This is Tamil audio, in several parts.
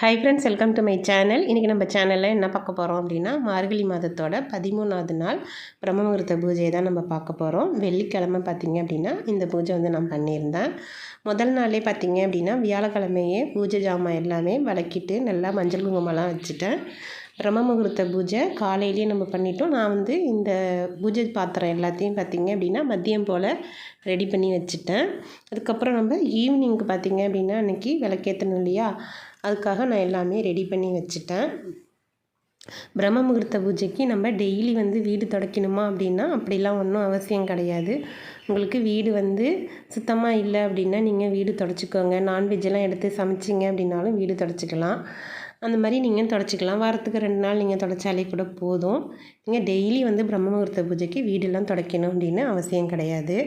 Hi friends welcome to my channel இன்றைக்கி நம்ம சேனலில் என்ன பார்க்க போகிறோம் அப்படின்னா மார்கழி மாதத்தோட பதிமூணாவது நாள் பிரம்ம முகூர்த்த பூஜையை தான் நம்ம பார்க்க போகிறோம் வெள்ளிக்கிழமை பார்த்திங்க அப்படின்னா இந்த பூஜை வந்து நான் பண்ணியிருந்தேன். முதல் நாளே பார்த்திங்க அப்படின்னா வியாழக்கிழமையே பூஜை ஜாமான் எல்லாமே விளக்கிட்டு நல்லா மஞ்சள் குங்குமம்லாம் வச்சுட்டேன். பிரம்ம முகூர்த்த பூஜை காலையிலேயே நம்ம பண்ணிட்டோம். நான் வந்து இந்த பூஜை பாத்திரம் எல்லாத்தையும் பார்த்திங்க அப்படின்னா மதியம் போல் ரெடி பண்ணி வச்சுட்டேன். அதுக்கப்புறம் நம்ம ஈவினிங்க்கு பார்த்திங்க அப்படின்னா அன்றைக்கி விளக்கேற்றணும் இல்லையா? அதுக்காக நான் எல்லாமே ரெடி பண்ணி வச்சுட்டேன். பிரம்ம முகூர்த்த பூஜைக்கு நம்ம டெய்லி வந்து வீடு துடைக்கணுமா அப்படின்னா அப்படிலாம் ஒன்றும் அவசியம் கிடையாது. உங்களுக்கு வீடு வந்து சுத்தமாக இல்லை அப்படின்னா நீங்கள் வீடு தொடச்சிக்கோங்க. நான்வெஜ்ஜெல்லாம் எடுத்து சமைச்சிங்க அப்படின்னாலும் வீடு தொடச்சிக்கலாம். அந்த மாதிரி நீங்கள் தொடச்சிக்கலாம். வாரத்துக்கு ரெண்டு நாள் நீங்கள் தொடச்சாலே கூட போதும். நீங்கள் டெய்லி வந்து பிரம்ம முகூர்த்த பூஜைக்கு வீடெல்லாம் துடைக்கணும் அப்படின்னு அவசியம் கிடையாது.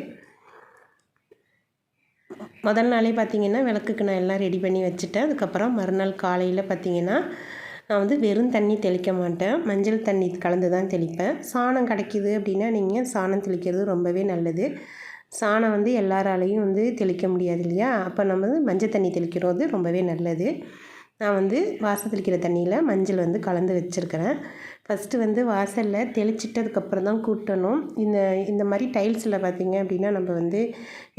முதல் நாளே பார்த்திங்கன்னா விளக்குக்கு நான் எல்லாம் ரெடி பண்ணி வச்சுட்டேன். அதுக்கப்புறம் மறுநாள் காலையில் பார்த்திங்கன்னா நான் வந்து வெறும் தண்ணி தெளிக்க மாட்டேன். மஞ்சள் தண்ணி கலந்து தான் தெளிப்பேன். சாணம் கிடைக்கிது அப்படின்னா நீங்கள் சாணம் தெளிக்கிறது ரொம்பவே நல்லது. சாணம் வந்து எல்லாராலையும் வந்து தெளிக்க முடியாது இல்லையா? அப்போ நம்ம வந்து மஞ்சள் தண்ணி தெளிக்கிறது ரொம்பவே நல்லது. நான் வந்து வாசல் தெளிக்கிற தண்ணியில் மஞ்சள் வந்து கலந்து வச்சுருக்கிறேன். ஃபஸ்ட்டு வந்து வாசலில் தெளிச்சிட்டதுக்கப்புறம் தான் கூட்டணும். இந்த இந்த மாதிரி டைல்ஸில் பார்த்திங்க அப்படின்னா நம்ம வந்து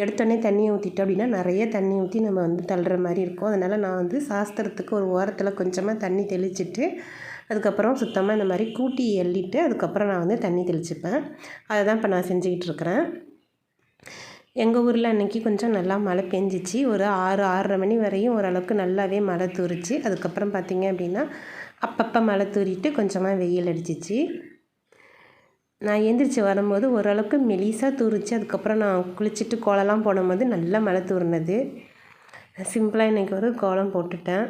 எடுத்தோடனே தண்ணியை ஊற்றிட்டோம் அப்படின்னா நிறைய தண்ணி ஊற்றி நம்ம வந்து தள்ளுற மாதிரி இருக்கும். அதனால் நான் வந்து சாஸ்திரத்துக்கு ஒரு ஓரத்தில் கொஞ்சமாக தண்ணி தெளிச்சிட்டு அதுக்கப்புறம் சுத்தமாக இந்த மாதிரி கூட்டி எள்ளிட்டு அதுக்கப்புறம் நான் வந்து தண்ணி தெளிச்சுப்பேன். அதை தான் இப்போ நான் செஞ்சுக்கிட்டு இருக்கிறேன். எங்கள் ஊரில் அன்றைக்கி கொஞ்சம் நல்லா மழை பெஞ்சிச்சு. ஒரு ஆறு ஆறரை மணி வரையும் ஓரளவுக்கு நல்லாவே மழை தூரிச்சு. அதுக்கப்புறம் பார்த்திங்க அப்படின்னா அப்பப்போ மழை தூரிட்டு கொஞ்சமாக வெயில் அடிச்சிச்சு. நான் எந்திரிச்சு வரும்போது ஓரளவுக்கு மெலிசாக தூரிச்சு. அதுக்கப்புறம் நான் குளிச்சுட்டு கோலம்லாம் போடும்போது நல்லா மழை தூரினது. சிம்பிளாக இன்றைக்கி ஒரு கோலம் போட்டுட்டேன்.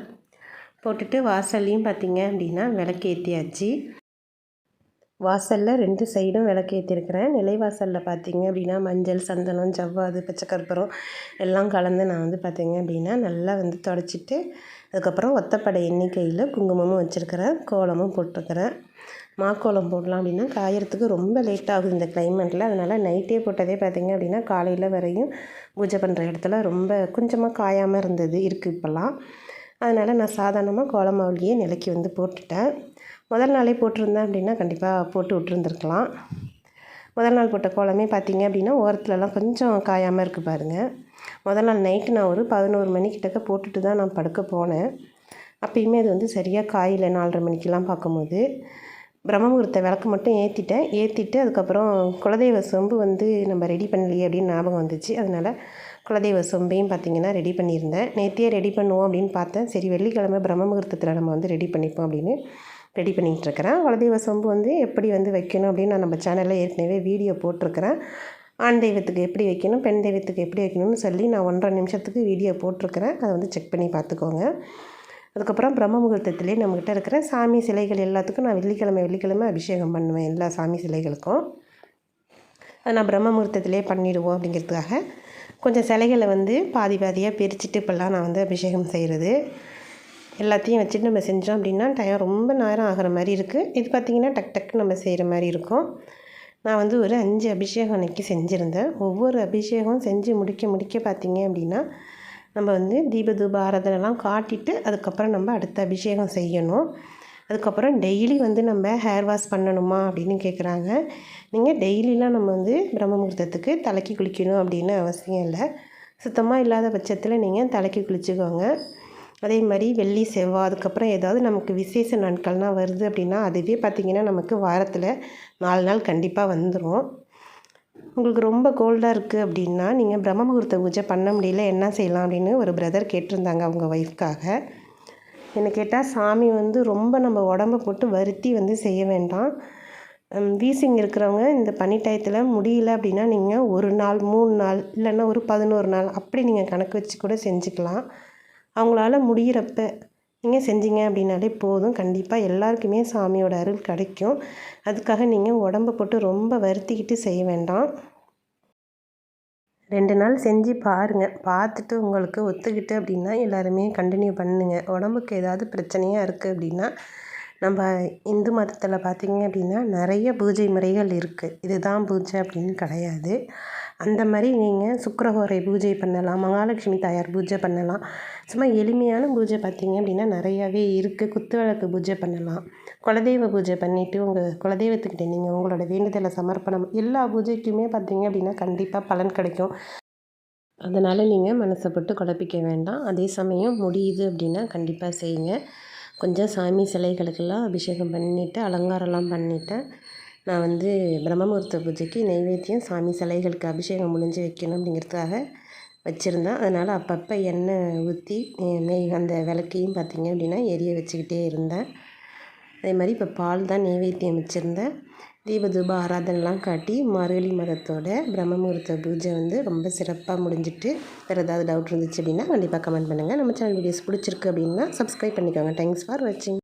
போட்டுட்டு வாசல்லையும் பார்த்திங்க அப்படின்னா விளக்கேற்றியாச்சு வாசலில் ரெண்டு சைடும் விளக்கேற்றிருக்கிறேன் நிலைவாசலில் பார்த்தீங்க அப்படின்னா மஞ்சள் சந்தனம் ஜவ்வாது பச்சை எல்லாம் கலந்து நான் வந்து பார்த்திங்க அப்படின்னா நல்லா வந்து தொடச்சிட்டு அதுக்கப்புறம் ஒத்தப்படை எண்ணிக்கையில் குங்குமமும் வச்சுருக்கிறேன். கோலமும் போட்டிருக்கிறேன். மாக்கோலம் போடலாம் அப்படின்னா காயறதுக்கு ரொம்ப லேட் ஆகுது இந்த கிளைமேட்டில் அதனால் நைட்டே போட்டதே பார்த்திங்க அப்படின்னா காலையில் வரையும் பூஜை பண்ணுற இடத்துல ரொம்ப கொஞ்சமாக காயாமல் இருந்தது இருக்குது இப்போல்லாம். அதனால் நான் சாதாரணமாக கோலமாவிலேயே நிலைக்கு வந்து போட்டுட்டேன். முதல் நாளே போட்டிருந்தேன் அப்படின்னா கண்டிப்பாக போட்டு விட்ருந்துருக்கலாம் முதல் நாள் போட்ட கோலமே பார்த்தீங்க அப்படின்னா ஓரத்துலலாம் கொஞ்சம் காயாமல் இருக்குது பாருங்கள் முதல் நாள் நைட்டு நான் ஒரு பதினோரு மணிக்கிட்டக்க போட்டுட்டு தான் நான் படுக்க போனேன். அப்பயுமே அது வந்து சரியாக காயில் நாலரை மணிக்கெலாம் பார்க்கும்போது பிரம்மமுகூர்த்த விளக்கு மட்டும் ஏற்றிட்டேன் ஏற்றிட்டு அதுக்கப்புறம் குலதெய்வ சொம்பு வந்து நம்ம ரெடி பண்ணலையே அப்படின்னு ஞாபகம் வந்துச்சு. அதனால் குலதெய்வ சொம்பையும் பார்த்திங்கன்னா ரெடி பண்ணியிருந்தேன். நேற்றையே ரெடி பண்ணுவோம் அப்படின்னு பார்த்தேன். சரி வெள்ளிக்கிழமை பிரம்ம முகூர்த்தத்தில் நம்ம வந்து ரெடி பண்ணிப்போம் அப்படின்னு ரெடி பண்ணிகிட்ருக்கிறேன். குலதெய்வ சொம்பு வந்து எப்படி வந்து வைக்கணும் அப்படின்னு நான் நம்ம சேனலில் ஏற்கனவே வீடியோ போட்டிருக்கிறேன். ஆண் தெய்வத்துக்கு எப்படி வைக்கணும் பெண் தெய்வத்துக்கு எப்படி வைக்கணும்னு சொல்லி நான் ஒன்றரை நிமிஷத்துக்கு வீடியோ போட்டிருக்கிறேன். அதை வந்து செக் பண்ணி பார்த்துக்கோங்க. அதுக்கப்புறம் பிரம்ம முகூர்த்தத்துலேயே நம்மக்கிட்ட இருக்கிற சாமி சிலைகள் எல்லாத்துக்கும் நான் வெள்ளிக்கிழமை வெள்ளிக்கிழமை அபிஷேகம் பண்ணுவேன் எல்லா சாமி சிலைகளுக்கும். அதை நான் பிரம்ம முகூர்த்தத்திலே பண்ணிவிடுவோம் அப்படிங்கிறதுக்காக. கொஞ்சம் சிலைகளை வந்து பாதி பாதியாக பிரிச்சுட்டு இப்போல்லாம் நான் வந்து அபிஷேகம் செய்கிறது எல்லாத்தையும் வச்சுட்டு நம்ம செஞ்சோம் அப்படின்னா டைம் ரொம்ப நேரம் ஆகிற மாதிரி இருக்குது இது பார்த்திங்கன்னா டக் டக்கு நம்ம செய்கிற மாதிரி இருக்கும். நான் வந்து ஒரு அஞ்சு அபிஷேகம் அன்றைக்கி செஞ்சுருந்தேன். ஒவ்வொரு அபிஷேகம் செஞ்சு முடிக்க முடிக்க பார்த்திங்க அப்படின்னா நம்ம வந்து தீப தூப ஆராதனைலாம் காட்டிட்டு அதுக்கப்புறம் நம்ம அடுத்த அபிஷேகம் செய்யணும். அதுக்கப்புறம் டெய்லி வந்து நம்ம ஹேர் வாஷ் பண்ணணுமா அப்படின்னு கேட்குறாங்க நீங்கள் டெய்லிலாம் நம்ம வந்து பிரம்ம முகூர்த்தத்துக்கு தலைக்கு குளிக்கணும் அப்படின்னு அவசியம் இல்லை. சுத்தமாக இல்லாத பட்சத்தில் நீங்கள் தலைக்கு குளிச்சுக்கோங்க. அதே மாதிரி வெள்ளி செவ்வாய் அதுக்கப்புறம் ஏதாவது நமக்கு விசேஷ நாட்கள்னால் வருது அப்படின்னா அதுவே பார்த்திங்கன்னா நமக்கு வாரத்தில் நாலு நாள் கண்டிப்பாக வந்துடும் உங்களுக்கு ரொம்ப கோல்டாக இருக்குது அப்படின்னா நீங்கள் பிரம்ம முகூர்த்த பூஜை பண்ண முடியல என்ன செய்யலாம் அப்படின்னு ஒரு பிரதர் கேட்டிருந்தாங்க அவங்க ஒய்ஃப்காக. என்ன கேட்டால் சாமி வந்து ரொம்ப நம்ம உடம்ப போட்டு வருத்தி வந்து செய்ய வேண்டாம். வீசிங் இருக்கிறவங்க இந்த பனி டயத்தில் முடியல அப்படின்னா நீங்கள் ஒரு நாள் மூணு நாள் இல்லைன்னா ஒரு பதினோரு நாள் அப்படி நீங்கள் கணக்கு வச்சு கூட செஞ்சுக்கலாம். அவங்களால முடிகிறப்ப நீங்கள் செஞ்சீங்க அப்படின்னாலே போதும். கண்டிப்பாக எல்லாருக்குமே சாமியோட அருள் கிடைக்கும். அதுக்காக நீங்கள் உடம்ப போட்டு ரொம்ப வருத்திக்கிட்டு செய்ய வேண்டாம். ரெண்டு நாள் செஞ்சு பாருங்கள் பார்த்துட்டு உங்களுக்கு ஒத்துக்கிட்டு அப்படின்னா எல்லாருமே கண்டினியூ பண்ணுங்கள் உடம்புக்கு ஏதாவது பிரச்சனையாக இருக்குது அப்படின்னா நம்ம இந்து மதத்தில் பார்த்திங்க அப்படின்னா நிறைய பூஜை முறைகள் இருக்குது இதுதான் பூஜை அப்படின்னு கிடையாது. அந்த மாதிரி நீங்கள் சுக்கிரஹோரை பூஜை பண்ணலாம் மகாலட்சுமி தாயார் பூஜை பண்ணலாம். சும்மா எளிமையான பூஜை பார்த்தீங்க அப்படின்னா நிறையாவே இருக்குது குத்துவிளக்கு பூஜை பண்ணலாம். குலதெய்வ பூஜை பண்ணிவிட்டு உங்கள் குலதெய்வத்துக்கிட்ட நீங்கள் உங்களோட வேண்டுதலை சமர்ப்பணம் எல்லா பூஜைக்குமே பார்த்தீங்க அப்படின்னா கண்டிப்பாக பலன் கிடைக்கும். அதனால் நீங்கள் மனசை போட்டு குழப்பிக்க வேண்டாம். அதே சமயம் முடியுது அப்படின்னா கண்டிப்பாக செய்யுங்க. கொஞ்சம் சாமி சிலைகளுக்கெல்லாம் அபிஷேகம் பண்ணிவிட்டு அலங்காரம்லாம் பண்ணிவிட்டு நான் வந்து பிரம்மமுகூர்த்த பூஜைக்கு நெய்வேத்தியம் சாமி சிலைகளுக்கு அபிஷேகம் முடிஞ்சு வைக்கணும் அப்படிங்கிறதுக்காக வச்சுருந்தேன். அதனால் அப்பப்போ எண்ணெய் ஊற்றி நெய் அந்த விளக்கையும் பார்த்திங்க அப்படின்னா எரிய வச்சுக்கிட்டே இருந்தேன். அதே மாதிரி இப்போ பால் தான் நெய்வேத்தியம் வச்சுருந்தேன். தீபதூப ஆராதனைலாம் காட்டி மார்கழி மதத்தோட பிரம்மமுகூர்த்த பூஜை வந்து ரொம்ப சிறப்பாக முடிஞ்சிட்டு வேறு ஏதாவது டவுட் இருந்துச்சு அப்படின்னா கண்டிப்பாக கமெண்ட் பண்ணுங்கள் நம்ம சேனல் வீடியோஸ் பிடிச்சிருக்கு அப்படின்னா சப்ஸ்கிரைப் பண்ணிக்கோங்க. தேங்க்ஸ் ஃபார் வாட்சிங்